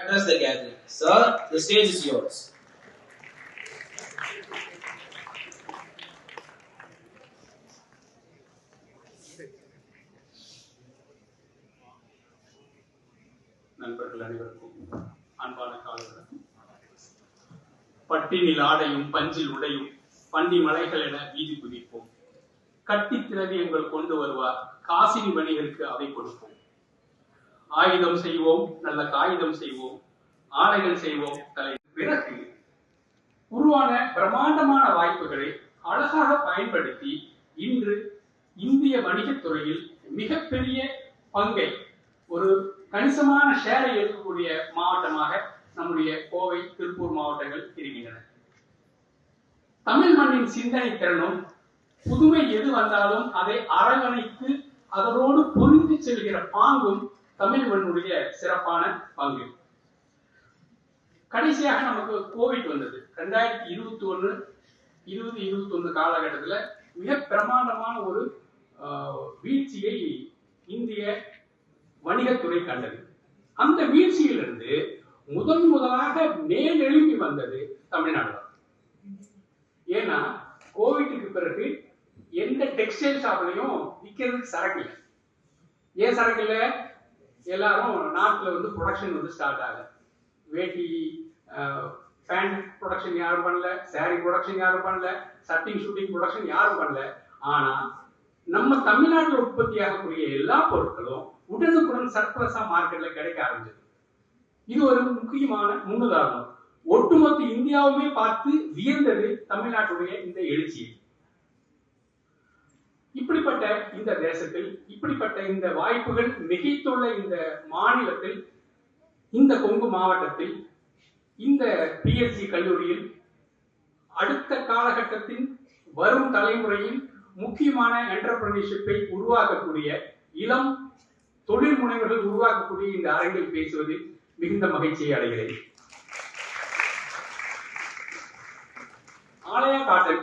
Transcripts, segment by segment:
address the gathering. Sir, the stage is yours. நண்பர்கள் அனைவருக்கும் அன்பான காலை பட்டினில் ஆடையும் பஞ்சில் உடையும் பண்டி மலைகள் என வீதி குதிப்போம் கட்டி திரவியங்கள் கொண்டு வருவார் காசினி வணிகருக்கு அவை கொடுப்போம் ஆயுதம் செய்வோம் நல்ல காகிதம் செய்வோம் ஆடைகள் செய்வோம் தலை பிறகு உருவான பிரம்மாண்டமான வாய்ப்புகளை அழகாக பயன்படுத்தி இன்று இந்திய வணிகத் துறையில் மிகப்பெரிய பங்கை ஒரு கணிசமான ஷேரை எடுக்கக்கூடிய மாவட்டமாக நம்முடைய கோவை திருப்பூர் மாவட்டங்கள் இருக்கின்றன. தமிழ் மண்ணின் சிந்தனை திறனும் புதுமை எது வந்தாலும் அதை அரவணைத்து அதனோடு பொருந்து செல்கிற பாங்கும் தமிழ் மண்ணுடைய சிறப்பான பங்கு. கடைசியாக நமக்கு கோவிட் வந்தது. ரெண்டாயிரத்தி இருபத்தி ஒண்ணு இருபது இருபத்தி ஒன்று காலகட்டத்துல மிக பிரமாண்டமான ஒரு ஆஹ், வீழ்ச்சியை இந்திய வணிகத்துறை கண்டது. அந்த வீழ்ச்சியிலிருந்து முதன் முதலாக மேலெழும்பி வந்தது தமிழ்நாடு ஏன்னா கோவிட்டுக்கு பிறகு எந்த டெக்ஸ்டைல் ஷாப்லையும் விற்கிறதுக்கு சரக்கு இல்லை. ஏன் சரக்கு இல்லை? எல்லாரும் நாட்டில் வந்து ப்ரொடக்ஷன் வந்து ஸ்டார்ட் ஆகல. வேட்டி பேண்ட் ப்ரொடக்ஷன் யாரும் பண்ணல சாரி ப்ரொடக்ஷன் யாரும் பண்ணல சட்டிங் ஷூட்டிங் ப்ரொடக்ஷன் யாரும் பண்ணல. ஆனா நம்ம தமிழ்நாட்டில் உற்பத்தி ஆகக்கூடிய எல்லா பொருட்களும் உடனுக்குடன் சர்ப்ளஸா மார்க்கெட்ல கிடைக்க ஆரம்பிச்சது. இது ஒரு முக்கியமான முன்னுதாரணம். ஒட்டுமொத்த இந்தியாவுமே பார்த்து வியந்தது தமிழ்நாட்டுடைய இந்த எழுச்சி இப்படிப்பட்ட இந்த தேசத்தில் இப்படிப்பட்ட இந்த வாய்ப்புகள் மிகைத்துள்ள இந்த மாநிலத்தில் இந்த கொங்கு மாவட்டத்தில் இந்த பிஎஸ்சி கல்லூரியில் அடுத்த காலகட்டத்தின் வரும் தலைமுறையில் முக்கியமான என்டர்பிரினர்ஷிப்பை உருவாக்கக்கூடிய இளம் தொழில் முனைவர்கள் உருவாக்கக்கூடிய இந்த அரங்கில் பேசுவதில் மிகுந்த மகிழ்ச்சியை அடைகிறேன். ஆலயா காட்டன்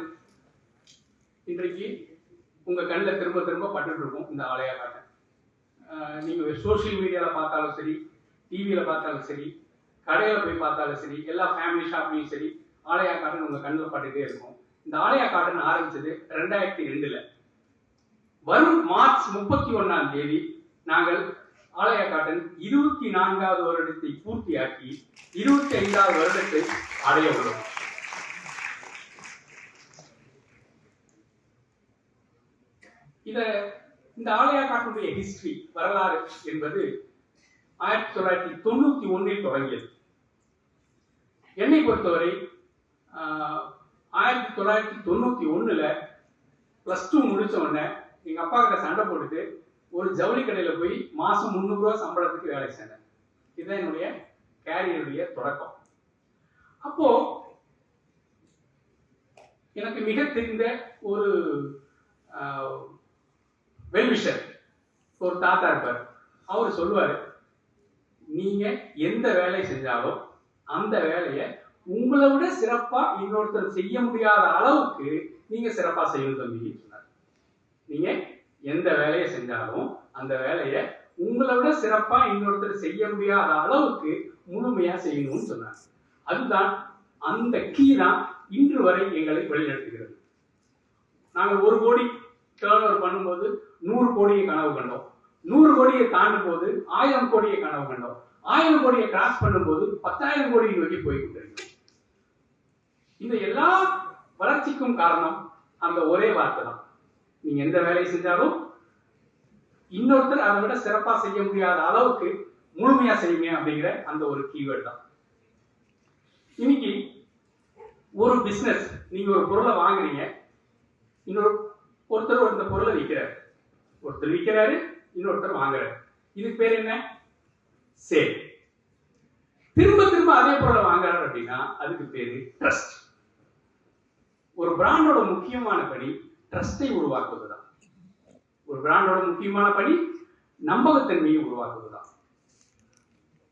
இன்றைக்கு உங்க கண்ணில் திரும்ப திரும்ப பட்டுட்டு இருக்கும் இந்த ஆலயா காட்டன் நீங்கள் நீங்க சோஷியல் மீடியாவில் பார்த்தாலும் சரி டிவியில பார்த்தாலும் சரி கடையில போய் பார்த்தாலும் சரி எல்லா ஃபேமிலி ஷாப்லையும் சரி ஆலயா காட்டன் உங்க கண்ணில் பட்டுட்டே இருக்கும். இந்த ஆலயா காட்டன் ஆரம்பிச்சது ரெண்டாயிரத்தி ரெண்டுல. வரும் மார்ச் முப்பத்தி ஒண்ணாம் தேதி நாங்கள் ஆலயா காட்டன் இருபத்தி நான்காவது வருடத்தை பூர்த்தியாக்கி இருபத்தி ஐந்தாவது வருடத்தை அடைய உள்ளோம். இத இந்த ஆலயா காட்டுடைய ஹிஸ்டரி வரலாறு என்பது ஆயிரத்தி தொள்ளாயிரத்தி தொண்ணூத்தி ஒன்றில் தொடங்கியது. என்னை பொறுத்தவரை ஆயிரத்தி தொள்ளாயிரத்தி தொண்ணூத்தி ஒண்ணுல பிளஸ் டூ முடிச்ச உடனே எங்க அப்பா கிட்ட சண்டை போட்டுட்டு ஒரு ஜவுளி கடையில போய் மாசம் முந்நூறு ரூபா சம்பளத்துக்கு வேலை செஞ்சேன். இதுதான் என்னுடைய கேரியருடைய தொடக்கம். அப்போ எனக்கு மிக தெரிந்த ஒரு வெல்விஷர் ஒரு தாத்தா இருப்பார். அவர் சொல்லுவார் நீங்க எந்த வேலை செஞ்சாலும் அந்த வேலையை உங்களை விட சிறப்பா இன்னொருத்தர் செய்ய முடியாத அளவுக்கு நீங்க சிறப்பா செய்யணும் தம்பி சொன்னார். நீங்க எந்த வேலையை செஞ்சாலும் அந்த வேலையை உங்களை விட சிறப்பா இன்னொருத்தர் செய்ய முடியாத அளவுக்கு முழுமையா செய்யணும்னு சொன்னார். அதுதான் அந்த கீ தான் இன்று வரை எங்களை வழிநடத்துகிறது. நாங்கள் ஒரு கோடி டேர்ன் ஓவர் பண்ணும்போது நூறு கோடியை கனவு கண்டோம். நூறு கோடியை தாண்டும் போது ஆயிரம் கோடியை கனவு கண்டோம். ஆயிரம் கோடியை கிராஸ் பண்ணும்போது பத்தாயிரம் கோடியை நோக்கி போய் கொண்டிருக்கிறோம் இந்த எல்லா வளர்ச்சிக்கும் காரணம் அந்த ஒரே வார்த்தை தான். நீங்க எந்த வேலையை செஞ்சாலும் இன்னொருத்தர் அதை விட சிறப்பா செய்ய முடியாத அளவுக்கு முழுமையா செய்யுங்க அப்படிங்கிற அந்த ஒரு கீவேர்ட் தான். இன்னைக்கு ஒரு பிசினஸ் நீங்க ஒரு பொருளை வாங்குறீங்க இன்னொரு ஒருத்தர் அந்த பொருளை விற்கிறார். ஒருத்தர் விற்கிறாரு இன்னொருத்தர் வாங்குறாரு. இதுக்கு பேர் என்ன? சேல். திரும்ப திரும்ப அதே பொருளை வாங்குறாரு அப்படின்னா அதுக்கு பேரு ட்ரஸ்ட் ஒரு பிராண்டோட முக்கியமான பணி ட்ரஸ்டை உருவாக்குவதுதான். ஒரு பிராண்டோட முக்கியமான பணி நம்பகத்தன்மையை உருவாக்குவதுதான்.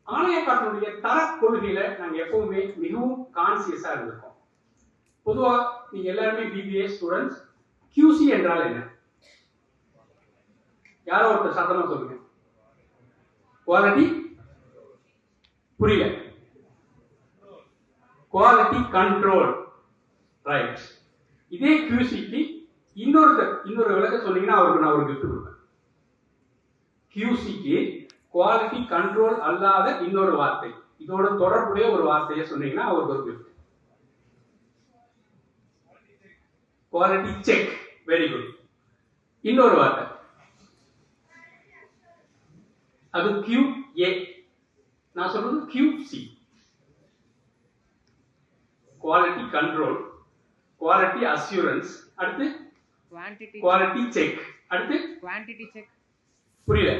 ஆலயக்காட்டினுடைய தர கொள்கையில நாங்க எப்பவுமே மிகவும் கான்சியஸா இருந்திருக்கோம். பொதுவா நீங்க எல்லாருமே பிபிஏ ஸ்டூடெண்ட்ஸ் கியூசி என்றால் என்ன? யாரோ ஒருத்தர் சத்தமா சொல்லுங்க. குவாலிட்டி புரியல. குவாலிட்டி கண்ட்ரோல் ரைட் இதே கியூசிக்கு இன்னொருத்தர் இன்னொரு இன்னொரு விளக்க சொன்னீங்கன்னா அவருக்கு நான் ஒரு கிஃப்ட் கொடுப்பேன். கியூசிக்கு குவாலிட்டி கண்ட்ரோல் அல்லாத இன்னொரு வார்த்தை இதோட தொடர்புடைய ஒரு வார்த்தையை சொன்னீங்கன்னா அவருக்கு ஒரு gift quality check very good இன்னொரு வார்த்தை. அது QA நான் சொல்றது QC quality control quality assurance அடுத்து குவாலிட்டி செக் அடுத்து quantity check. புரியல?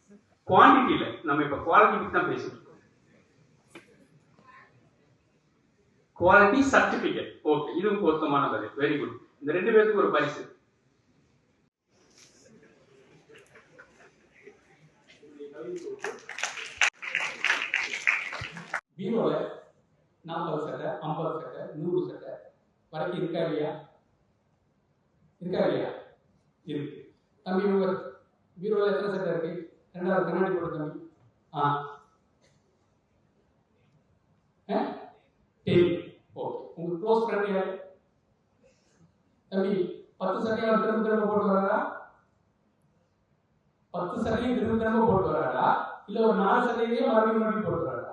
Sir. குவாண்டிட்டி இல்ல நம்ம இப்ப குவாலிட்டி பத்தி தான் பேசிட்டு குவாலிட்டி சர்டிபிகேட் ஓகே இதுவும் பொருத்தமான பதில். வெரி குட் இந்த ரெண்டு பேருக்கு ஒரு பரிசு. பீரோல நாற்பது சட்டை ஐம்பது சட்டை நூறு சட்டை வரைக்கும் இருக்கா இல்லையா? இருக்கா இல்லையா? இருக்கு. தம்பி இவங்க பீரோல எத்தனை சட்டை இருக்கு? ரெண்டாவது கண்ணாடி போட்டு தம்பி. ஆ? டேபிள் ஓகே உங்க க்ளோஸ் ஃப்ரெண்ட் யார்? தம்பி பத்து சட்டையை திரும்ப திரும்ப போட்டு வராரா? பத்து சட்டையும் திரும்ப திரும்ப போட்டு வராரா? இல்ல ஒரு நாலு சட்டையிலேயே மறுபடியும் மறுபடியும் போட்டு வராரா?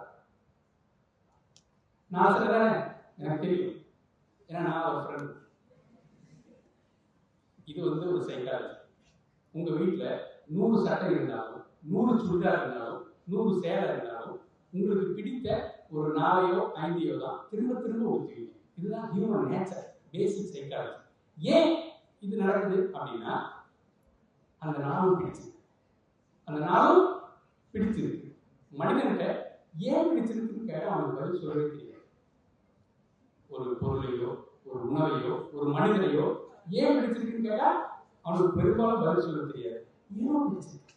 நாலு சட்டை தானே? எனக்கு தெரியும். ஏன்னா நான் ஒரு ஃப்ரெண்ட் இது வந்து ஒரு சைக்காலஜி உங்க வீட்டுல நூறு சட்டை இருந்தாலும் நூறு சுடிதார் இருந்தாலும் நூறு சேலை இருந்தாலும் உங்களுக்கு பிடித்த ஒரு நாளையோ ஐந்தையோ தான். திரும்ப திரும்ப ஊற்றுவீங்க இதுதான் ஹியூமன் நேச்சர் பேசிக் சைக்காலஜி ஏன் இது நடக்குது அப்படின்னா அந்த நாளும் பிடிச்சிருக்கு அந்த நாளும் பிடிச்சிருக்கு மனிதன்கிட்ட ஏன் பிடிச்சிருக்குன்னு கேட்டால் அவனுக்கு பதில் சொல்லவே தெரியாது. ஒரு பொருளையோ ஒரு உணவையோ ஒரு மனிதனையோ ஏன் பிடிச்சிருக்குன்னு கேட்டால் அவனுக்கு பெரும்பாலும் பதில் சொல்ல தெரியாது. ஏன் பிடிச்சிருக்கு?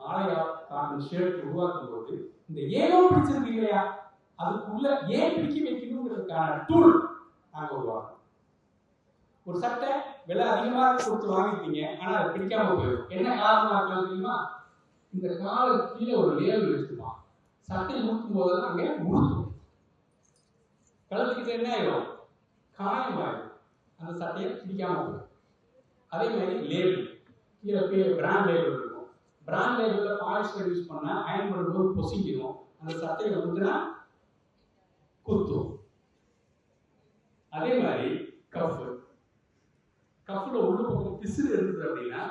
ஆலையா தான் ஷேர்ட் உருவாக்கும் போது இந்த ஏனோ பிடிச்சிருக்கு இல்லையா அதுக்குள்ள ஏன் பிடிக்க வைக்கணுங்கிறதுக்கான டூல் நாங்க உருவாக்கணும் ஒரு சட்டை விலை அதிகமாக கொடுத்து வாங்கிட்டீங்க ஆனா அது பிடிக்காம போயிடும். என்ன காரணமா இருக்கலாம் தெரியுமா? இந்த கால கீழே ஒரு லேபிள் வச்சிருப்பான் சட்டை உடுத்தும் போதெல்லாம் அங்கே உடுத்தும். கழுத்துக்கிட்ட என்ன ஆயிடும் காயமாயிடும் அந்த சட்டையை பிடிக்காம போகும் அதே மாதிரி லேபிள் கீழே போய் பிராண்ட் லேபிள் பிராண்ட் லேபிளில் பாலிஸ்டர் யூஸ் பண்ணா அயன் பண்ணும்போது பொசிக்கிறோம் அந்த சட்டையை குத்துனா குத்தும். அதே மாதிரி கஃப் கஃப்ல உள்ள பக்கம் பிசுறு இருந்தது அப்படின்னா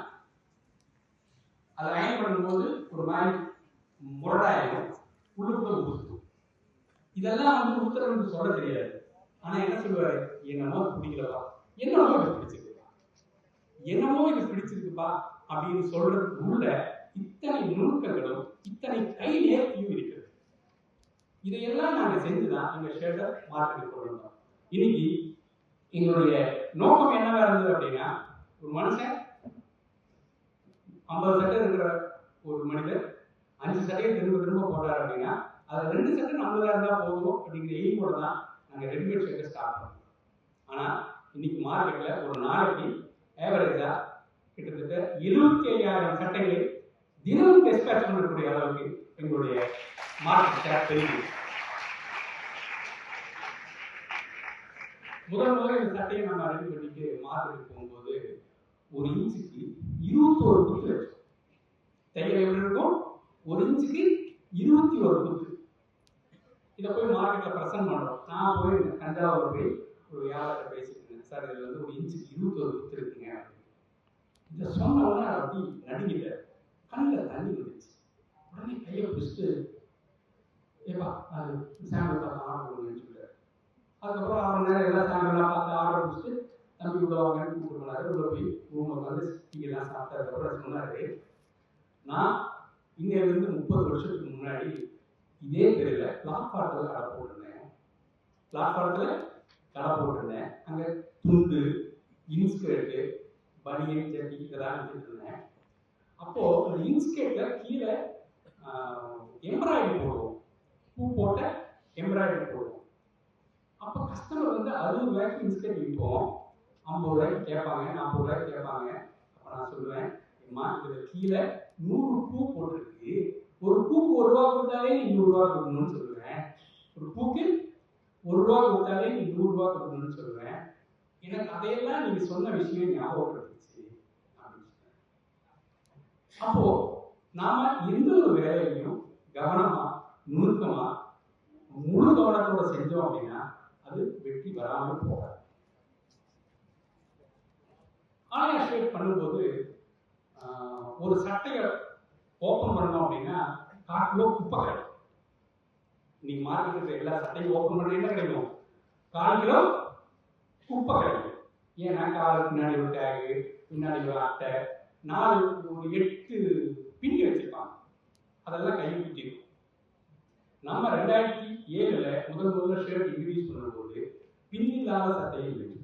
அதை அயன் பண்ணும்போது ஒரு மாதிரி முரடாயிடும். உள்ளுக்குள்ள குத்தும். இதெல்லாம் வந்து உத்தரவுன்னு சொல்ல தெரியாது. ஆனா என்ன சொல்லுவாரு? என்னமோ பிடிக்கலப்பா. என்னமோ இது பிடிச்சிருக்குப்பா. என்னமோ இது பிடிச்சிருக்குப்பா அப்படின்னு சொல்றதுக்கு உள்ள இத்தனை நுணுக்கங்களும் இத்தனை கை நேர்த்தியும் இருக்கிறது இதையெல்லாம் நாங்கள் செஞ்சுதான் எங்க ஷேர்ட்டை மார்க்கெட்டுக்கு கொண்டு வந்தோம். இன்னைக்கு எங்களுடைய நோக்கம் என்னவா இருந்தது அப்படின்னா ஒரு மனுஷன் ஐம்பது சட்டை இருக்கிற ஒரு மனிதர் அஞ்சு சட்டையை திரும்ப திரும்ப போடுறாரு அப்படின்னா அது ரெண்டு சட்டை நம்மளா இருந்தா போதும் அப்படிங்கிற எய்மோட தான் நாங்கள் ரெடிமேட் ஷர்ட்டை ஸ்டார்ட் பண்ணோம். ஆனால் இன்னைக்கு மார்க்கெட்ல ஒரு நாளைக்கு ஏவரேஜா கிட்டத்தட்ட இருபத்தி ஐயாயிரம் சட்டைகள் தினமும் டிஸ்பேச் பண்ணக்கூடிய அளவுக்கு எங்களுடைய மார்க்கெட் ஷேர் பெருகுது முதல் முதல்ல இந்த சட்டையை நம்ம ரெடி பண்ணிட்டு மார்க்கெட்டுக்கு போகும்போது ஒரு இன்ச்சுக்கு இருபத்தோரு குத்து வச்சோம் தையல் எப்படி இருக்கும்? ஒரு இன்ச்சுக்கு இருபத்தி ஒரு குத்து இதை போய் மார்க்கெட்டில் ப்ரெசன்ட் பண்ணுறோம் நான் போய் தஞ்சாவூர் போய் ஒரு வியாபாரத்தை பேசிட்டு இருந்தேன். சார் இதில் வந்து ஒரு இன்ச்சுக்கு இருபத்தோரு குத்து இருக்குங்க இதை சொன்ன உடனே அப்படி நடுங்கிட்டார். கண்ணில் தண்ணி வந்துச்சு உடனே கையை பிடிச்சிட்டு ஏப்பா சாம்பிள் பார்த்து ஆர்டர் பண்ணுங்கன்னு சொல்லிட்டு அதுக்கப்புறம் அவர் நேரம் எல்லா சாம்பிள்லாம் பார்த்து ஆர்டர் பிடிச்சிட்டு தம்பி உள்ள வாங்கன்னு கூப்பிடுறாரு உள்ள போய் ரூமில் உட்காந்து டீயெல்லாம் சாப்பிட்டதுக்கப்புறம் சொன்னாரு நான் இன்னையிலிருந்து முப்பது வருஷத்துக்கு முன்னாடி இதே தெருவில் பிளாட்பாரத்தில் கடை போட்டிருந்தேன். பிளாட்பாரத்தில் கடை போட்டிருந்தேன். அங்கே துண்டு இன்ஸ்கர்ட்டு பனியன் ஜட்டி இதெல்லாம் வச்சுட்டு இருந்தேன் அப்போது அந்த இன்ஸ்கர்ட்டில் கீழே எம்ப்ராய்டரி போடுவோம். பூ போட்ட எம்ப்ராய்டரி போடுவோம். அப்போ கஸ்டமர் வந்து அறுபது ரூபாய்க்கு இன்ஸ்கர்ட் விற்போம். ஐம்பது ரூபாய்க்கு கேட்பாங்க நாற்பது ரூபாய்க்கு கேட்பாங்க. அப்போ நான் சொல்லுவேன் அம்மா இதுல கீழே நூறு பூ போட்டிருக்கு. ஒரு பூக்கு ஒரு ரூபா கொடுத்தாலே நீ நூறு ரூபா கொடுக்கணும்னு சொல்லுவேன். ஒரு பூக்கு ஒரு ரூபா கொடுத்தாலே நீ நூறு ரூபா கொடுக்கணும்னு சொல்லுவேன். எனக்கு அதையெல்லாம் நீங்க சொன்ன விஷயம் ஞாபகம் அப்போ நாம எந்த ஒரு வேலையையும் கவனமா நுணுக்கமா முழு கவனத்தோட செஞ்சோம் அப்படின்னா அது வெற்றி வராமல் போகாது. ஆயா ஷேட் பண்ணும்போது ஒரு சட்டையை ஓப்பன் பண்ணோம் அப்படின்னா கால் குப்பை கிடைக்கும். நீங்க மார்க்கெட்டில் எல்லா சட்டையும் ஓப்பன் பண்ண என்ன கிடைக்கும்? கால் கிலோ குப்பை கிடைக்கும். ஏன்னா காலுக்கு பின்னாடி ஒரு டேகு பின்னாடி ஒரு அட்டை நாலு ஒரு எட்டு பின்னி வச்சிருப்பாங்க. அதெல்லாம் கை குத்திடும் நம்ம ரெண்டாயிரத்தி ஏழுல முதல் முதல்ல ஷர்ட் இன்ட்ரடியூஸ் பண்ணும்போது பின் இல்லாத சட்டையை வச்சிருக்கோம்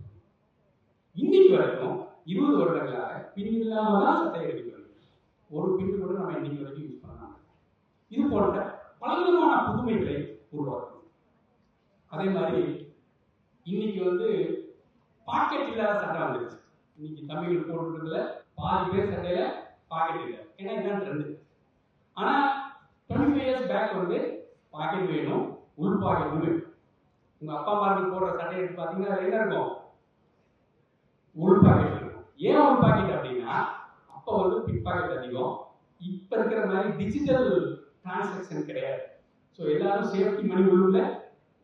இன்னைக்கு வரைக்கும் இருபது வருடங்களாக பின்னில்லாம தான் சட்டையை எடுக்கிறோம் ஒரு பின் கூட நம்ம இன்னைக்கு வரைக்கும் யூஸ் பண்ணலாம் இது போன்ற பலவிதமான புதுமைகளை உருவாக்கும் அதே மாதிரி இன்னைக்கு வந்து பாக்கெட் இல்லாத சட்டை வந்துருச்சு. இன்னைக்கு தமிழ் போட்டுருக்குல பாதி பேர் சட்டையில பாக்கெட் இல்லை ஏன்னா இதுதான் ட்ரெண்டு ஆனா டுவெண்ட்டி ஃபைவ் இயர்ஸ் பேக் வந்து பாக்கெட் வேணும் உள் பாக்கெட் வேணும். உங்க அப்பா அம்மா போடுற சட்டை எடுத்து பாத்தீங்கன்னா என்ன இருக்கும்? உள் பாக்கெட் இருக்கும். ஏன் உள் பாக்கெட் அப்படின்னா அப்ப வந்து பிக் பாக்கெட் அதிகம். இப்ப இருக்கிற மாதிரி டிஜிட்டல் டிரான்சாக்ஷன் கிடையாது. ஸோ எல்லாரும் சேஃப்டி மணி உள்ள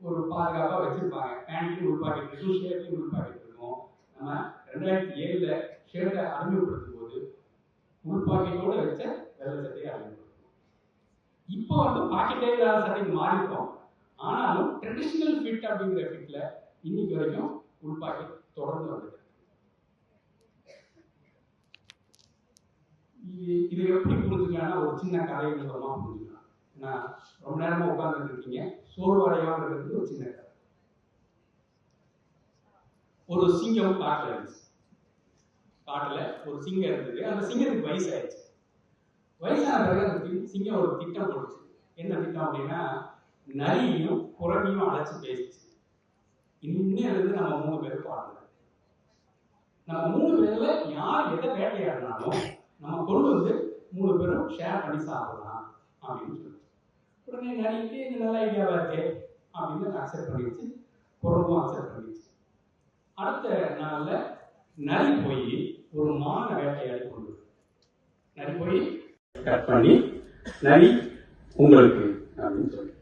ஒரு பாதுகாப்பாக வச்சிருப்பாங்க. பேண்ட்லையும் உள் பாக்கெட் இருக்கும் ஷர்ட்லையும் உள் பாக்கெட் இருக்கும். நம்ம ரெண்டாயிரத்தி ஏழுல ஷர்ட்டை அறிமுகப்படுத்தும் போது உள் பாக்கெட்டோட வச்ச வெள்ளை சட்டையை அறிமுகப்படுத்தும் இப்போ வந்து பாக்கெட்டே இல்லாத சட்டைக்கு மாறிட்டோம். ஆனாலும் ட்ரெடிஷ்னல் ஃபிட் அப்படிங்கிற ஃபிட்ல இன்னைக்கு வரைக்கும் உள் பாக்கெட் தொடர்ந்து வந்துட்டு இது இது எப்படி புரிஞ்சுக்கலாம்னா ஒரு சின்ன கதை மூலமா புரிஞ்சுக்கலாம். ஏன்னா ரொம்ப நேரமா உட்கார்ந்துட்டு இருக்கீங்க. சோர்வு இருக்கிறது ஒரு சின்ன கதை. ஒரு சிங்கம் காட்டுல இருந்துச்சு காட்டுல ஒரு சிங்கம் இருந்தது. அந்த சிங்கத்துக்கு வயசாயிடுச்சு. வயசான பிறகு அந்த சிங்கம் ஒரு திட்டம் போட்டுச்சு. என்ன திட்டம் அப்படின்னா நரியும் குரவியும் அழைச்சு பேசிச்சு. இன்னும் நம்ம மூணு பேரும் பாடணும். நம்ம மூணு பேர்ல யார் எதை வேட்டையாடினாலும் நம்ம கொண்டு வந்து மூணு பேரும் ஷேர் பண்ணி சாப்பிடலாம் அப்படின்னு சொல்லி உடனே நரிக்கு இது நல்ல ஐடியாவா இருக்கே அப்படின்னு அக்செப்ட் பண்ணிடுச்சு. குரங்கும் அக்செப்ட் பண்ணிடுச்சு. அடுத்த நாள்ல நரி போய் ஒரு மான வேட்டையாடி கொண்டு நரி போய் கட் பண்ணி நரி உங்களுக்கு அப்படின்னு சொல்லி.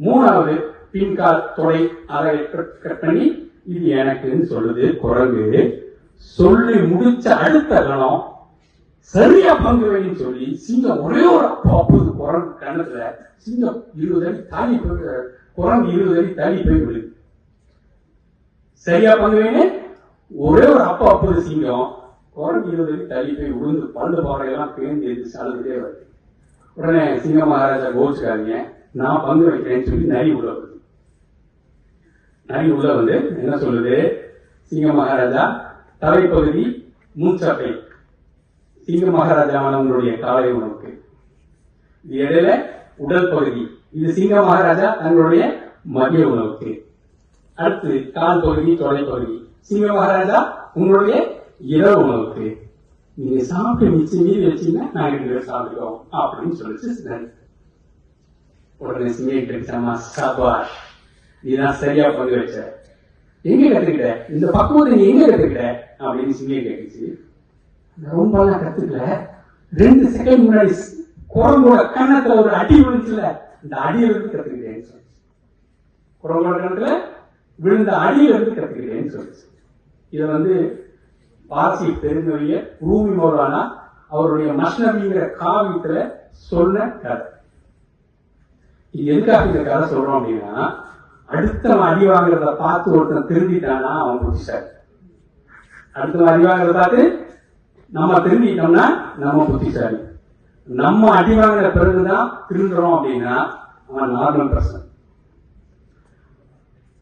மூணாவது பின்கால் தொடை அதை கட் பண்ணி இது எனக்குன்னு சொல்லுது குரங்கு. சொல்லி முடிச்ச அடுத்த கணம் சரியா பங்கு வேணும்னு சொல்லி சிங்கம் ஒரே ஒரு அப்போது குரங்கு கண்ணத்துல சிங்கம் இருபது அடி தாலி போய் குரங்கு இருபது அடி தாலி போய் விழுது. சரியா பங்கு வேணும் ஒரே ஒரு அப்பா அப்போது சிங்கம் குரங்கு இருபது தள்ளி போய் விழுந்து பல்லு பாறையெல்லாம் பேந்து எழுந்து அழுதுட்டே வருது. உடனே சிங்க மகாராஜா கோச்சுக்காதீங்க நான் பங்கு வைக்கிறேன்னு சொல்லி நரி உள்ள வருது. நரி உள்ள வந்து என்ன சொல்லுது? சிங்க மகாராஜா தலைப்பகுதி மூச்சப்பை சிங்க மகாராஜாவான உங்களுடைய காலை உணவுக்கு. இடையில உடல் பகுதி. இது சிங்க மகாராஜா தங்களுடைய மதிய உணவுக்கு. அடுத்து கால் பகுதி தொலைப்பகுதி பகுதி சிங்க மகாராஜா உங்களுடைய இரவு உணவுக்கு நீங்க சாப்பிட்டு மிச்சம் மீதி வச்சீங்கன்னா நாங்க ரெண்டு சாப்பிடுவோம் அப்படின்னு சொல்லிச்சு உடனே சிங்கம் கிடைச்சாமா சபாஷ் நீதான் சரியா பங்கு வச்ச. எங்க கத்துக்கிட்ட? இந்த பக்குவத்தை நீ எங்க கத்துக்கிட்ட? அப்படின்னு சிங்கம் கேட்டுச்சு. நான் எல்லாம் கத்துக்கல. ரெண்டு செகண்ட் முன்னாடி குரங்கோட கண்ணத்துல ஒரு அடி விழுந்துச்சுல இந்த அடியில இருந்து கத்துக்கிட்டேன்னு சொல்லிச்சு. குரங்கோட கண்ணத்துல விழுந்த அடியில இருந்து கத்துக்கிட்டேன்னு சொல்லிச்சு. இதை வந்து பாசி பெருங்கவியர் ரூமி மௌலானா அவருடைய மஷ்னபிங்கிற காவியத்துல சொன்ன கதை. இது எதுக்காக இந்த கதை சொல்றோம் அப்படின்னா அடுத்தவன் அடி வாங்குறத பார்த்து ஒருத்தன் திருந்திட்டானா அவன் புத்திசாலி. அடுத்தவன் அடி வாங்குறத பார்த்து நம்ம திருந்திட்டோம்னா நம்ம புத்திசாலி. நம்ம அடி வாங்குற பிறகுதான் திருந்துறோம் அப்படின்னா அவன் நார்மல் பர்சன்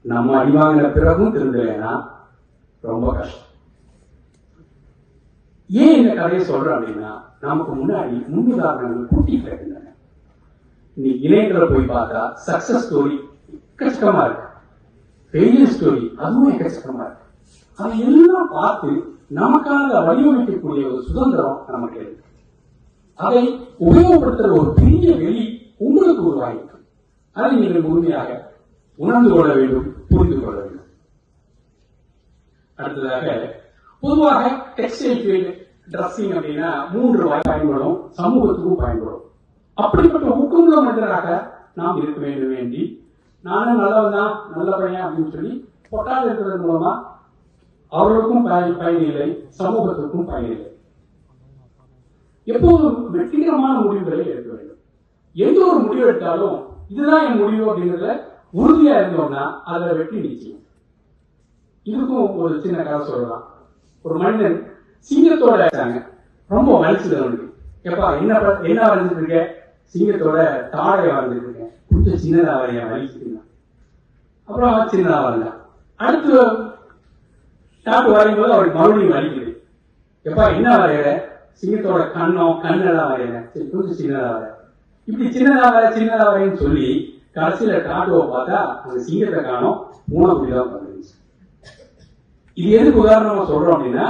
நம்ம அடி வாங்கின பிறகும் திருந்தலைன்னா ரொம்ப கஷ்டம். ஏன் இந்த கதையை சொல்றேன் அப்படின்னா நமக்கு முன்னாடி முன்னுதாரணங்கள் கூட்டிட்டு இருக்கின்றன நீ இணையத்துல போய் பார்த்தா சக்சஸ் ஸ்டோரி கஷ்டமா இருக்கு. ஃபெயிலியர் ஸ்டோரி அதுவும் கஷ்டமா இருக்கு. அதை எல்லாம் பார்த்து நமக்காக வடிவமைக்கக்கூடிய ஒரு சுதந்திரம் நமக்கு இருக்கு. அதை உபயோகப்படுத்துற ஒரு பெரிய வெளி உங்களுக்கு உருவாகிருக்கு அதை நீங்கள் முழுமையாக உணர்ந்து கொள்ள வேண்டும் புரிந்து கொள்ள வேண்டும். அடுத்ததாக பொதுவாக டெக்ஸ்டைல் ஃபீல்டு ட்ரெஸ்ஸிங் அப்படின்னா மூன்று வாய் பயன்படும் சமூகத்துக்கும் பயன்படும். அப்படிப்பட்ட ஊக்கமுள்ள மனிதராக நாம் இருக்க வேண்டும் வேண்டி நானும் நல்லவன் தான் நல்ல பையன் அப்படின்னு சொல்லி பொட்டால் இருக்கிறது மூலமா அவர்களுக்கும் பயன் பயன் இல்லை சமூகத்துக்கும் பயன் இல்லை. எப்போதும் வெற்றிகரமான முடிவுகளை எடுக்க வேண்டும். எந்த ஒரு முடிவு எடுத்தாலும் இதுதான் என் முடிவு அப்படிங்கிறத உறுதியா இருந்தோம்னா அதுல வெற்றி நிச்சயம். இதுக்கும் ஒரு சின்ன கதை சொல்லலாம். ஒரு மனிதன் சிங்கத்தோட அடிச்சாங்க. ரொம்ப வலிச்சுது அவனுக்கு எப்பா என்ன என்ன வரைஞ்சிட்டு இருக்க சிங்கத்தோட தாழையை வரைஞ்சிட்டு இருக்கேன் கொஞ்சம் சின்னதா வரைய வலிக்குதுங்க அப்புறம் அவன் சின்னதா வரைஞ்சான் அடுத்து டாப்பு வரையும் போது அவருக்கு மறுபடியும் வலிக்குது. எப்பா என்ன வரைகிற சிங்கத்தோட கண்ணம் கண்ணெல்லாம் வரைகிறேன் சரி கொஞ்சம் சின்னதா வரைய இப்படி சின்னதா வர சின்னதா வரைன்னு சொல்லி கடைசியில டாட்டுவை பார்த்தா அந்த சிங்கத்தை காணோம். மூணாவது தான் வந்துருச்சு இது எதுக்கு உதாரணமா சொல்றோம் அப்படின்னா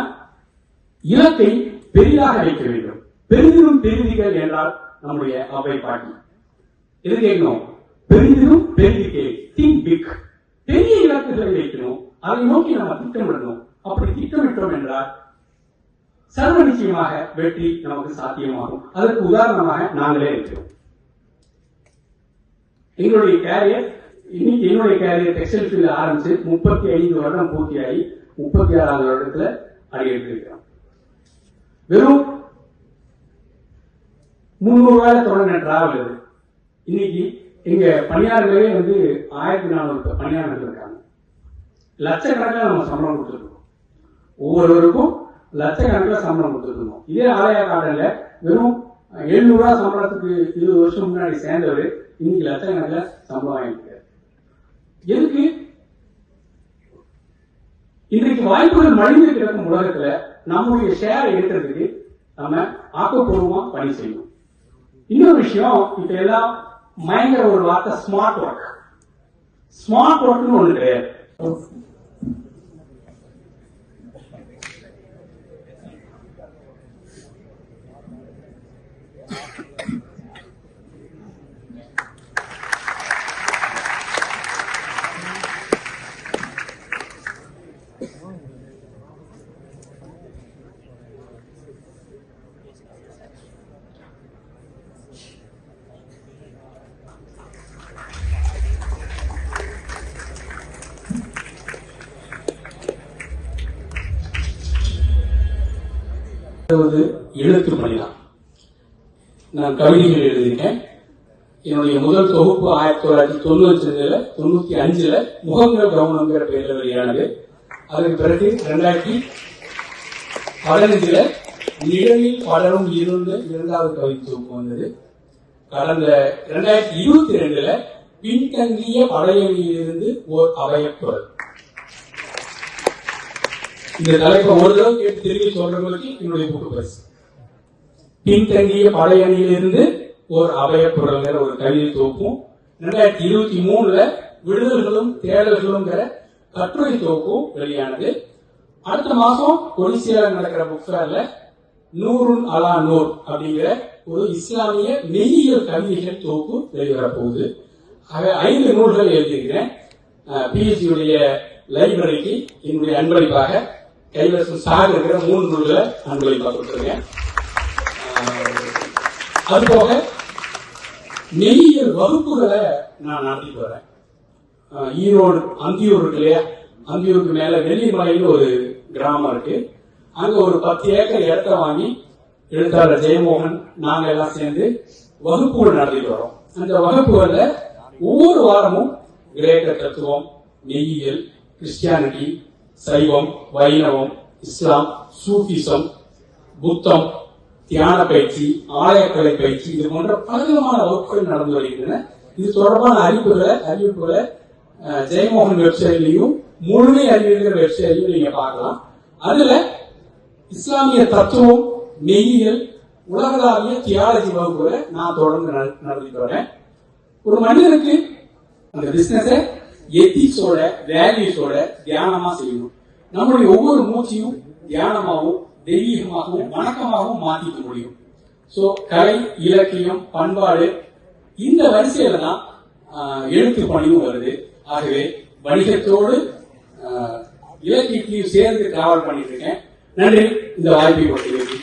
இலக்கை பெரிதாக வைக்க வேண்டும். பெரிதிலும் பெரிதிகள் என்றால் நம்முடைய அவை பாட்டி. எது கேட்கணும் பெரிதிலும் பெரிதிகள் திங்க் பிக் பெரிய இலக்குகளை வைக்கணும். அதை நோக்கி நம்ம திட்டமிடணும். அப்படி திட்டமிட்டோம் என்றால் சர்வ நிச்சயமாக வெற்றி நமக்கு சாத்தியமாகும். அதற்கு உதாரணமாக நாங்களே இருக்கிறோம். எங்களுடைய கேரியர் இன்னைக்கு என்னுடைய கேரியர் டெக்ஸ்டைல் ஃபீல்ட் ஆரம்பிச்சு முப்பத்தி ஐந்து வருடம் பூர்த்தியாகி முப்பத்தி ஆறாவது வருடத்துல அடியெடுத்து வெறும் முன்னூறு ரூபாயில தொடங்கின டிராவல் இது இன்னைக்கு எங்க பணியாளர்களே வந்து ஆயிரத்தி நானூறு பணியாளர்கள் இருக்காங்க. லட்சக்கணக்கில் நம்ம சம்பளம் கொடுத்துருக்கோம். ஒவ்வொருவருக்கும் லட்சக்கணக்கில் சம்பளம் கொடுத்துருக்கோம். இதே ஆலய கார்டன்ல வெறும் எழுநூறு சம்பளத்துக்கு இருபது வருஷம் முன்னாடி சேர்ந்தவர் இன்னைக்கு லட்சக்கணக்கில் சம்பளம் வாங்கியிருக்காரு. எதுக்கு இன்றைக்கு வாய்ப்புகள் மலிந்து கிடக்கும் உலகத்துல நம்முடைய ஷேர் எடுக்கிறதுக்கு நம்ம ஆக்கப்பூர்வமா பணி செய்யணும். இன்னொரு விஷயம் இப்ப எல்லாம் பயங்கர ஒரு வார்த்தை ஸ்மார்ட் ஒர்க் ஸ்மார்ட் ஒர்க்னு ஒண்ணு கிடையாது. அதாவது எழுத்து பணிதான் நான் கவிதைகள் எழுதிட்டேன் என்னுடைய முதல் தொகுப்பு ஆயிரத்தி தொள்ளாயிரத்தி தொண்ணூத்தி ரெண்டுல தொண்ணூத்தி அஞ்சுல முகங்கள் கவனங்கிற பெயர்ல வெளியானது. அதற்கு பிறகு ரெண்டாயிரத்தி பதினஞ்சுல நிழலில் பலரும் இருந்த இரண்டாவது கவிதை தொகுப்பு வந்தது. கடந்த ரெண்டாயிரத்தி இருபத்தி ரெண்டுல பின்தங்கிய படையணியிலிருந்து ஓர் அபயக்குரல் இந்த தலைப்பை ஒரு தடவை கேட்டு திரும்பி சொல்றவங்களுக்கு என்னுடைய புக்கு பரிசு பின்தங்கிய படையணியிலிருந்து ஒரு அபயக்குரல்ங்கிற ஒரு கவிதை தொகுப்பும் ரெண்டாயிரத்தி இருபத்தி மூணுல விடுதல்களும் தேடல்களும்ங்கிற கட்டுரை தொகுப்பும் வெளியானது. அடுத்த மாசம் கொடிசியால நடக்கிற புக் ஃபேர்ல நூருன் அலா நூர் அப்படிங்கிற ஒரு இஸ்லாமிய மெய்யியல் கவிதைகள் தொகுப்பு வெளிவரப் போகுது. ஆக ஐந்து நூல்கள் எழுதியிருக்கிறேன். பிஎஸ்சியுடைய லைப்ரரிக்கு என்னுடைய அன்பளிப்பாக கைவசம் சாக இருக்கிற மூணு நூல்களை அன்பளிப்பாக கொடுத்துருக்கேன் ஆஹ் அதுபோக மெய்யியல் வகுப்புகளை நான் நடத்திட்டு வரேன். ஈரோடு அந்தியூர் இருக்கு இல்லையா? அந்தியூருக்கு மேல வெள்ளிமலைன்னு ஒரு கிராமம் இருக்கு. அங்க ஒரு பத்து ஏக்கர் இடத்த வாங்கி எழுத்தாளர் ஜெயமோகன் நாங்க எல்லாம் சேர்ந்து வகுப்புகள் நடத்திட்டு வரோம். அந்த வகுப்புகள்ல ஒவ்வொரு வாரமும் கிரேக்க தத்துவம் நெய்யியல் கிறிஸ்டியானிட்டி சைவம் வைணவம் இஸ்லாம் சூஃபிசம் புத்தம் தியான பயிற்சி ஆலயக்கலை பயிற்சி இது போன்ற பலவிதமான வகுப்புகள் நடந்து வருகின்றன. இது தொடர்பான அறிவிப்புகளை அறிவிப்புகளை ஜெயமோகன் வெப்சைட்லையும் முழுமை அறிவிக்கிற வெப்சைட்லையும் நீங்க பார்க்கலாம். அதுல இஸ்லாமிய தத்துவம் மெய்யியல் உலகளாவிய தியாலஜி வகுப்புகளை நான் தொடர்ந்து நட- நடத்திட்டு வரேன் ஒரு மனிதனுக்கு அந்த பிசினஸை எத்திக்ஸோட வேல்யூஸோட தியானமா செய்யணும். நம்மளுடைய ஒவ்வொரு மூச்சையும் தியானமாகவும் தெய்வீகமாகவும் வணக்கமாகவும் மாத்திக்க முடியும். ஸோ கலை இலக்கியம் பண்பாடு இந்த வரிசையில தான் எழுத்து பணியும் வருது. ஆகவே வணிகத்தோடு இலக்கியத்தையும் சேர்ந்து டிராவல் பண்ணிட்டு இருக்கேன். நன்றி. இந்த வாய்ப்பை கொடுத்தீங்க